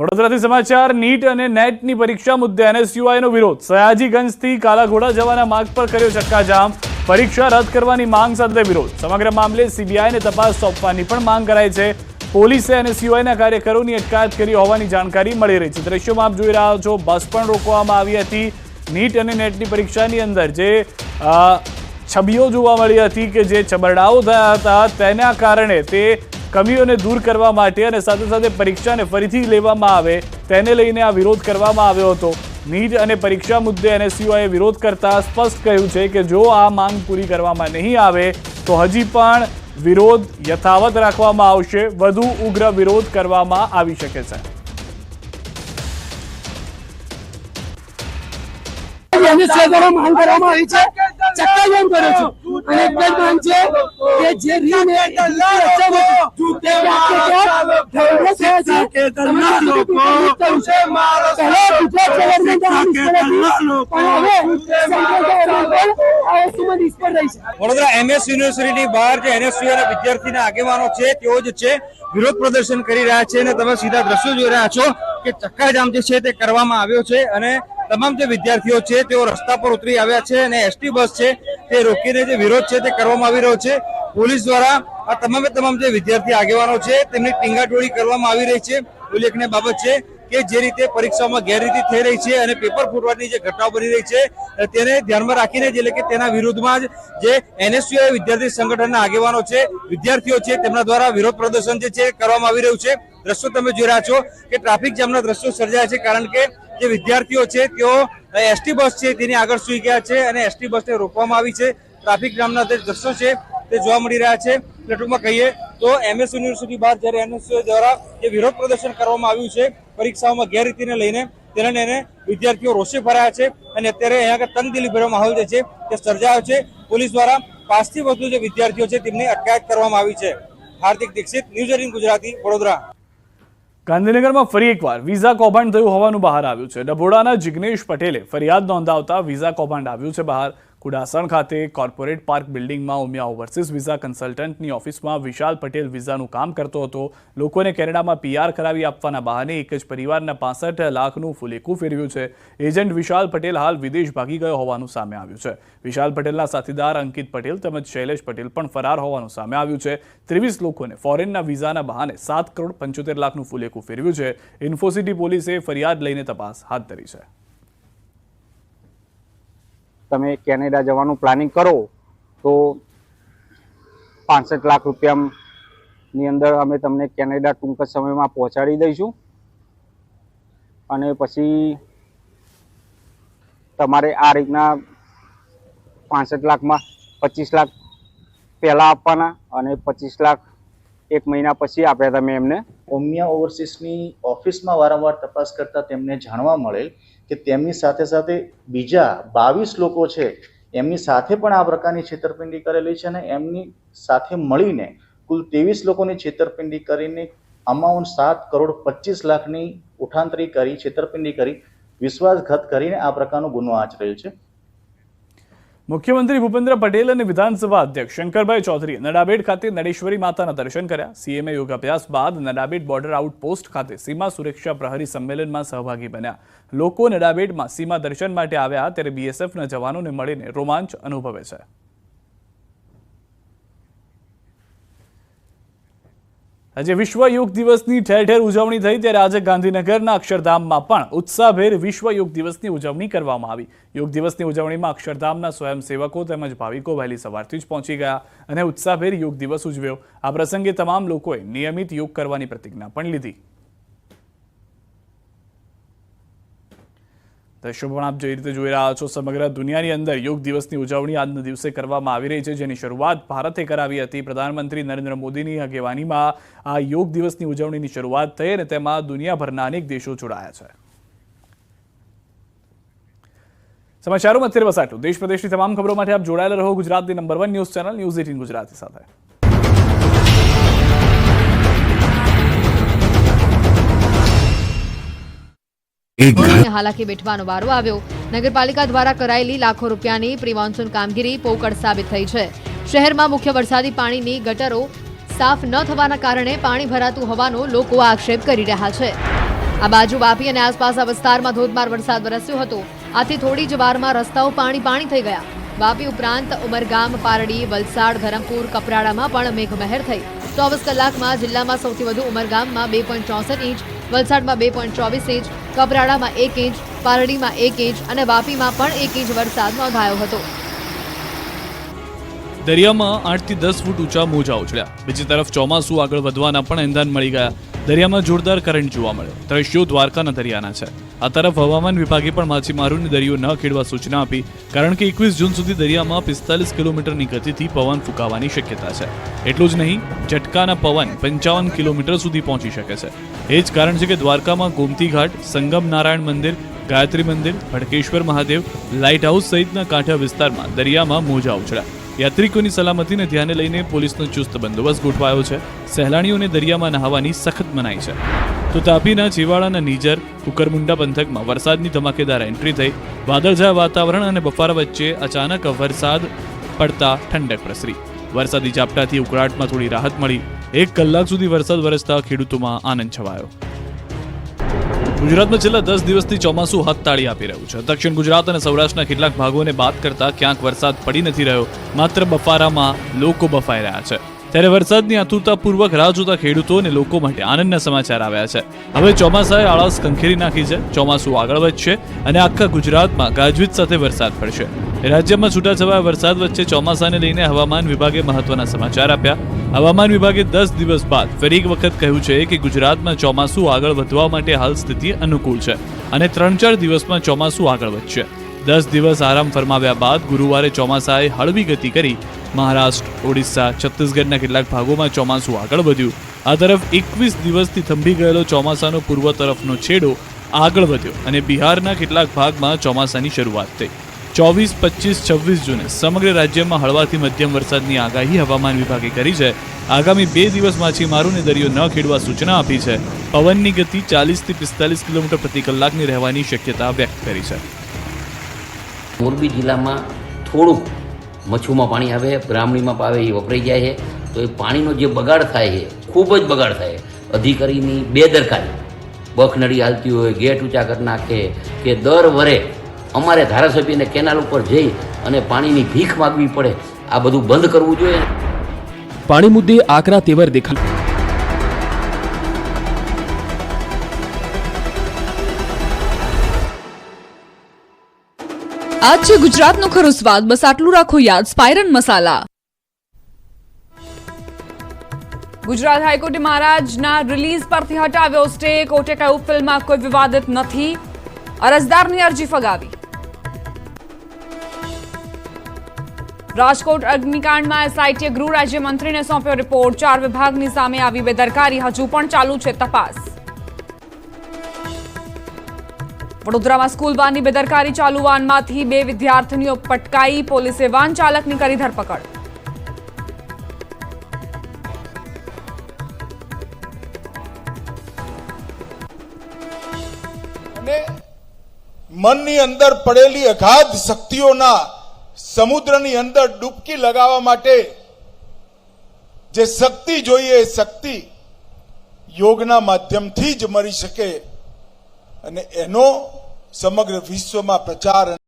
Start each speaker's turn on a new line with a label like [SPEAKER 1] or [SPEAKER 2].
[SPEAKER 1] વડોદરાથી સમાચાર, નીટ અને નેટની પરીક્ષા મુદ્દે એનએસયુઆઈનો વિરોધ. સયાજીગંજથી કાલાઘોડા જવાના માર્ગ પર કર્યો ચક્કાજામ. પરીક્ષા રદ કરવાની માંગ સાથે વિરોધ. સમગ્ર મામલે સીબીઆઈને તપાસ સોંપવાની પણ માંગ કરાઈ છે. પોલીસે એનએસયુઆઈના કાર્યકરોની અટકાયત કરી હોવાની જાણકારી મળી રહી છે. દ્રશ્યોમાં આપ જોઈ રહ્યા છો, બસ પણ રોકવામાં આવી હતી. નીટ અને નેટની પરીક્ષાની અંદર જે છબીઓ જોવા મળી હતી કે જે છબરડાઓ થયા હતા, તેના કારણે તે કમીઓને દૂર કરવા માટે અને સાથે સાથે પરીક્ષાને ફરીથી લેવામાં આવે તેને લઈને આ વિરોધ કરવામાં આવ્યો હતો. નીટ અને પરીક્ષા મુદ્દે એનએસયુઆઈએ વિરોધ કરતા સ્પષ્ટ કહ્યું છે કે જો આ માંગ પૂરી કરવામાં નહીં આવે, તો હજી પણ વિરોધ યથાવત રાખવામાં આવશે. વધુ ઉગ્ર વિરોધ કરવામાં આવી શકે છે.
[SPEAKER 2] માંગ કરવામાં આવી છે. અને એક જ માંગ છે કે જે
[SPEAKER 3] વડોદરા એમએસ યુનિવર્સિટીની બહાર જે એનએસયુ અને વિદ્યાર્થીના આગેવાનો છે તેઓ જ છે વિરોધ પ્રદર્શન કરી રહ્યા છે અને તમે સીધા દ્રશ્યો જોઈ રહ્યા છો કે ચક્કાજામ જે છે તે કરવામાં આવ્યો છે અને તમામ જે વિદ્યાર્થીઓ છે, તેઓ રસ્તા પર ઉતરી આવ્યા છે અને એસટી બસ છે, તે રોકીને જે વિરોધ છે, તે કરવામાં આવી રહ્યો છે. પોલીસ દ્વારા આ તમામે તમામ જે વિદ્યાર્થી આગેવાનો છે, તેમની ટીંગાટોળી કરવામાં આવી રહી છે. ઉલ્લેખનીય બાબત છે કે જે રીતે પરીક્ષાઓમાં ગેરરીતિ થઈ રહી છે અને પેપર ફૂટવાની જે ઘટનાઓ બની રહી છે તેને ધ્યાનમાં રાખીને જ એટલે કે તેના વિરુદ્ધમાં જ જે એનએસયુ વિદ્યાર્થી સંગઠનના આગેવાનો છે, વિદ્યાર્થીઓ છે, તેમના દ્વારા વિરોધ પ્રદર્શન જે છે કરવામાં આવી રહ્યું છે. દ્રશ્યો તમે જોઈ રહ્યા છો કે ટ્રાફિક જામના દ્રશ્યો સર્જાયા છે કારણ કે જે વિદ્યાર્થીઓ છે તેઓ એસટી બસ છે, તેની આગળ સુઈ ગયા છે અને એસટી બસને રોકવામાં આવી છે. ટ્રાફિક જામના જે દ્રશ્યો છે તે જોવા મળી રહ્યા છે. એટલે ટૂંકમાં કહીએ તો એમએસ યુનિવર્સિટી બહાર જ્યારે એનએસયુ દ્વારા જે વિરોધ પ્રદર્શન કરવામાં આવ્યું છે, પરીક્ષાઓમાં ગેરરીતિને લઈને તેને લઈને વિદ્યાર્થીઓ રોષે ભરાયા છે અને અત્યારે અહીંયા આગળ તંગદિલી ભર્યો માહોલ જે છે, તે સર્જાયો છે. પોલીસ દ્વારા પાંચથી વધુ જે વિદ્યાર્થીઓ છે, તેમની અટકાયત કરવામાં આવી છે. Hardik Dixit news eighteen Gujarati, Vadodara.
[SPEAKER 1] ગાંધીનગરમાં ફરી એકવાર વિઝા કૌભાંડ થયું હોવાનું બહાર આવ્યું છે. ડભોડાના જિગ્નેશ પટેલે ફરિયાદ નોંધાવતા વિઝા કૌભાંડ આવ્યું છે બહાર. કુડાસણ ખાતે કોર્પોરેટ પાર્ક બિલ્ડિંગમાં ઉમિયા ઓવરસીઝ વિઝા કન્સલ્ટન્ટની ઓફિસમાં વિશાલ પટેલ વિઝાનું કામ કરતો હતો. લોકોને કેનેડામાં પીઆર કરાવી આપવાના બહાને એક જ પરિવારના પાસઠ લાખનું ફુલેકું ફેરવ્યું છે. એજન્ટ વિશાલ પટેલ હાલ વિદેશ ભાગી ગયો હોવાનું સામે આવ્યું છે. વિશાલ પટેલના સાથીદાર અંકિત પટેલ તેમજ શૈલેષ પટેલ પણ ફરાર હોવાનું સામે આવ્યું છે. ત્રેવીસ લોકોને ફોરેનના વિઝાના બહાને સાત કરોડ પંચોતેર લાખનું ફુલેકું ફેરવ્યું છે. ઇન્ફોસિટી પોલીસે ફરિયાદ લઈને તપાસ હાથ ધરી છે.
[SPEAKER 4] તમે કેનેડા જવાનું પ્લાનિંગ કરો, તો પાંસઠ લાખ રૂપિયાની અંદર અમે તમને કેનેડા ટૂંક સમયમાં પહોંચાડી દઈશું. અને પછી તમારે આ રીતના પાંસઠ લાખમાં પચીસ લાખ પહેલાં આપવાના અને પચીસ લાખ એક મહિના પછી આપ્યા તમે એમને.
[SPEAKER 5] ઓમિયા ઓવરસીસની ઓફિસમાં વારંવાર તપાસ કરતાં તેમને જાણવા મળેલ કે તેમની સાથે સાથે બીજા બાવીસ લોકો છે, એમની સાથે પણ આ પ્રકારની છેતરપિંડી કરેલી છે અને એમની સાથે મળીને કુલ ત્રેવીસ લોકોની છેતરપિંડી કરીને અમાઉન્ટ સાત કરોડ પચીસ લાખની ઉઠાંતરી કરી, છેતરપિંડી કરી, વિશ્વાસઘાત કરીને આ પ્રકારનો ગુનો આચરેલ છે.
[SPEAKER 1] મુખ્યમંત્રી ભૂપેન્દ્ર પટેલ અને વિધાનસભા અધ્યક્ષ શંકરભાઈ ચૌધરીએ નડાબેટ ખાતે નડેશ્વરી માતાના દર્શન કર્યા. સીએમએ યોગાભ્યાસ બાદ નડાબેટ બોર્ડર આઉટપોસ્ટ ખાતે સીમા સુરક્ષા પ્રહરી સંમેલનમાં સહભાગી બન્યા. લોકો નડાબેટમાં સીમા દર્શન માટે આવ્યા, ત્યારે બીએસએફના જવાનોને મળીને રોમાંચ અનુભવે છે. આજે વિશ્વ યોગ દિવસની ઠેર ઠેર ઉજવણી થઈ ત્યારે આજે ગાંધીનગરના અક્ષરધામમાં પણ ઉત્સાહભેર વિશ્વ યોગ દિવસની ઉજવણી કરવામાં આવી. યોગ દિવસની ઉજવણીમાં અક્ષરધામના સ્વયંસેવકો તેમજ ભાવિકો વહેલી સવારથી જ પહોંચી ગયા અને ઉત્સાહભેર યોગ દિવસ ઉજવ્યો. આ પ્રસંગે તમામ લોકોએ નિયમિત યોગ કરવાની પ્રતિજ્ઞા પણ લીધી. દ્રશ્યો પણ આપ જે રીતે જોઈ રહ્યા છો, સમગ્ર દુનિયાની અંદર યોગ દિવસની ઉજવણી આજના દિવસે કરવામાં આવી રહી છે, જેની શરૂઆત ભારતે કરાવી હતી. પ્રધાનમંત્રી નરેન્દ્ર મોદીની આગેવાનીમાં આ યોગ દિવસની ઉજવણીની શરૂઆત થઈ અને તેમાં દુનિયાભરના અનેક દેશો જોડાયા છે. સમાચારોમાં અત્યારે બસ આટલું. દેશ પ્રદેશની તમામ ખબરો માટે આપ જોડાયેલા રહો. ગુજરાતની number one news channel news eighteen Gujarati સાથે.
[SPEAKER 6] હાલાકી બેઠવાનો વારો આવ્યો. નગરપાલિકા દ્વારા કરાયેલી લાખો રૂપિયાની પ્રી મોન્સૂન કામગીરી પોકળ સાબિત થઈ છે. શહેરમાં મુખ્ય વરસાદી પાણીની ગટરો સાફ ન થવાના કારણે પાણી ભરાતું હોવાનો લોકો આક્ષેપ કરી રહ્યા છે. આ બાજુ વાપી અને આસપાસના વિસ્તારમાં ધોધમાર વરસાદ વરસ્યો હતો. આથી થોડી જ વારમાં રસ્તાઓ પાણી પાણી થઈ ગયા. વાપી ઉપરાંત ઉમરગામ પારડી વલસાડ ધરમપુર કપરાડામાં પણ મેઘમહેર થઈ. ચોવીસ કલાકમાં જિલ્લામાં સૌથી વધુ ઉમરગામમાં બે પોઈન્ટ ચોસઠ ઇંચ વલસાડમાં બે પોઈન્ટ ચોવીસ ઇંચ, કપરાડામાં એક ઇંચ, પારડીમાં એક ઇંચ અને વાપીમાં પણ એક ઇંચ વરસાદ નોંધાયો હતો.
[SPEAKER 1] દરિયામાં આઠથી દસ ફૂટ ઊંચા મોજા ઉછળ્યા. બીજી તરફ ચોમાસું આગળ વધવાના પણ એંધાન મળી ગયા. દરિયામાં જોરદાર કરંટ જોવા મળ્યો. દ્રશ્યો દ્વારકાના દરિયાના છે. આ તરફ હવામાન વિભાગે પણ માછીમારોને દરિયો ન ખેડવા સૂચના આપી, કારણ કે એકવીસ જૂન સુધી દરિયામાં પિસ્તાલીસ કિલોમીટરની ગતિથી પવન ફૂંકાવાની શક્યતા છે. એટલું જ નહીં, ઝટકાના પવન પંચાવન કિલોમીટર સુધી પહોંચી શકે છે. એ જ કારણ છે કે દ્વારકામાં ગોમતી ઘાટ, સંગમ નારાયણ મંદિર, ગાયત્રી મંદિર ભડકેશ્વર મહાદેવ લાઇટ હાઉસ સહિતના કાંઠા વિસ્તારમાં દરિયામાં મોજા ઉછળ્યા. યાત્રિકોની સલામતીને ધ્યાને લઈને પોલીસનો ચુસ્ત બંદોબસ્ત ગોઠવાયો છે. સહેલાણીઓને દરિયામાં નહાવાની સખત મનાઈ છે. તો તાપીના ચીવાડાના નીજર, કુકરમુંડા પંથકમાં વરસાદની ધમાકેદાર એન્ટ્રી થઈ. વાદળછાયા વાતાવરણ અને બફારા વચ્ચે અચાનક વરસાદ પડતા ઠંડક પ્રસરી. વરસાદી ઝાપટાથી ઉકળાટમાં થોડી રાહત મળી. એક કલાક સુધી વરસાદ વરસતા ખેડૂતોમાં આનંદ છવાયો. ગુજરાતમાં છેલ્લા દસ દિવસથી ચોમાસું હથતાળી આપી રહ્યું છે. દક્ષિણ ગુજરાત અને સૌરાષ્ટ્રના કેટલાક ભાગોને બાદ કરતા ક્યાંક વરસાદ પડી નથી રહ્યો, માત્ર બફારામાં લોકો બફાઈ રહ્યા છે. ત્યારે વરસાદની આતુરતાપૂર્વક રાહ જોતા ખેડૂતો અને લોકો માટે આનંદના સમાચાર આવ્યા છે. હવે ચોમાસાએ આળસ કંખેરી નાખી છે. ચોમાસું આગળ વધશે અને આખા ગુજરાતમાં ગાજવીજ સાથે વરસાદ પડશે. રાજ્યમાં છૂટાછવાયા વરસાદ વચ્ચે ચોમાસાને લઈને હવામાન વિભાગે મહત્વના સમાચાર આપ્યા. હવામાન વિભાગે દસ દિવસ બાદ ફરી એક વખત કહ્યું છે કે ગુજરાતમાં ચોમાસું આગળ વધવા માટે હાલ સ્થિતિ અનુકૂળ છે અને ત્રણ ચાર દિવસમાં ચોમાસું આગળ વધશે. દસ દિવસ આરામ ફરમાવ્યા બાદ ગુરુવારે ચોમાસાએ હળવી ગતિ કરી મહારાષ્ટ્ર, ઓડિશા, છત્તીસગઢના કેટલાક ભાગોમાં ચોમાસું આગળ વધ્યું. આ તરફ એકવીસ દિવસથી થંભી ગયેલો ચોમાસાનો પૂર્વ તરફનો છેડો આગળ વધ્યો અને બિહારના કેટલાક ભાગમાં ચોમાસાની શરૂઆત થઈ. ચોવીસ, પચીસ, છવ્વીસ જૂને સમગ્ર રાજ્યમાં હળવાથી મધ્યમ વરસાદની આગાહી હવામાન વિભાગે કરી છે. આગામી બે દિવસ માછીમારોને દરિયો ન ખેડવા સૂચના આપી છે. પવનની ગતિ ચાલીસથી પિસ્તાલીસ કિલોમીટર પ્રતિ કલાકની રહેવાની શક્યતા વ્યક્ત કરી છે.
[SPEAKER 7] મોરબી જિલ્લામાં થોડુંક મચ્છુમાં પાણી આવે, બ્રાહ્મણીમાં આવે એ વપરાઈ જાય છે. તો એ પાણીનો જે બગાડ થાય છે, ખૂબ જ બગાડ થાય અધિકારીની બેદરકારી. બખનડી હાલતી હોય, ગેટ ઊંચા કરી નાખે કે દર વરે અમારે ધારાસભ્યને કેનાલ ઉપર જઈ અને પાણીની ભીખ માગવી પડે. આ બધું બંધ કરવું જોઈએ.
[SPEAKER 8] પાણી મુદ્દે આકરા તેવર દેખાય.
[SPEAKER 9] આજ છે ગુજરાતનો ખરો સ્વાદ. બસ આટલું રાખો યાદ. સ્પાયરન મસાલા. ગુજરાત હાઈકોર્ટે મહારાજના રિલીઝ પરથી હટાવ્યો. સ્ટે કોર્ટે કહ્યું ફિલ્મમાં કોઈ વિવાદિત નથી. અરજદારની અરજી ફગાવી. રાજકોટ અગ્નિકાંડમાં એસઆઈટીએ ગૃહ રાજ્યમંત્રીને સોંપ્યો રિપોર્ટ. ચાર વિભાગની સામે આવી બેદરકારી. હજુ પણ ચાલુ છે તપાસ. વડોદરામાં સ્કૂલ વાનની બેદરકારી ચાલુ. વાનમાંથી બે વિદ્યાર્થીનીઓ પટકાઈ. પોલીસે વાન ચાલકની કરી ધરપકડ.
[SPEAKER 10] મનની અંદર પડેલી અગાધ શક્તિઓના સમુદ્રની અંદર ડૂબકી લગાવવા માટે જે શક્તિ જોઈએ એ શક્તિ યોગના માધ્યમથી જ મળી શકે અને એનો સમગ્ર વિશ્વમાં પ્રચાર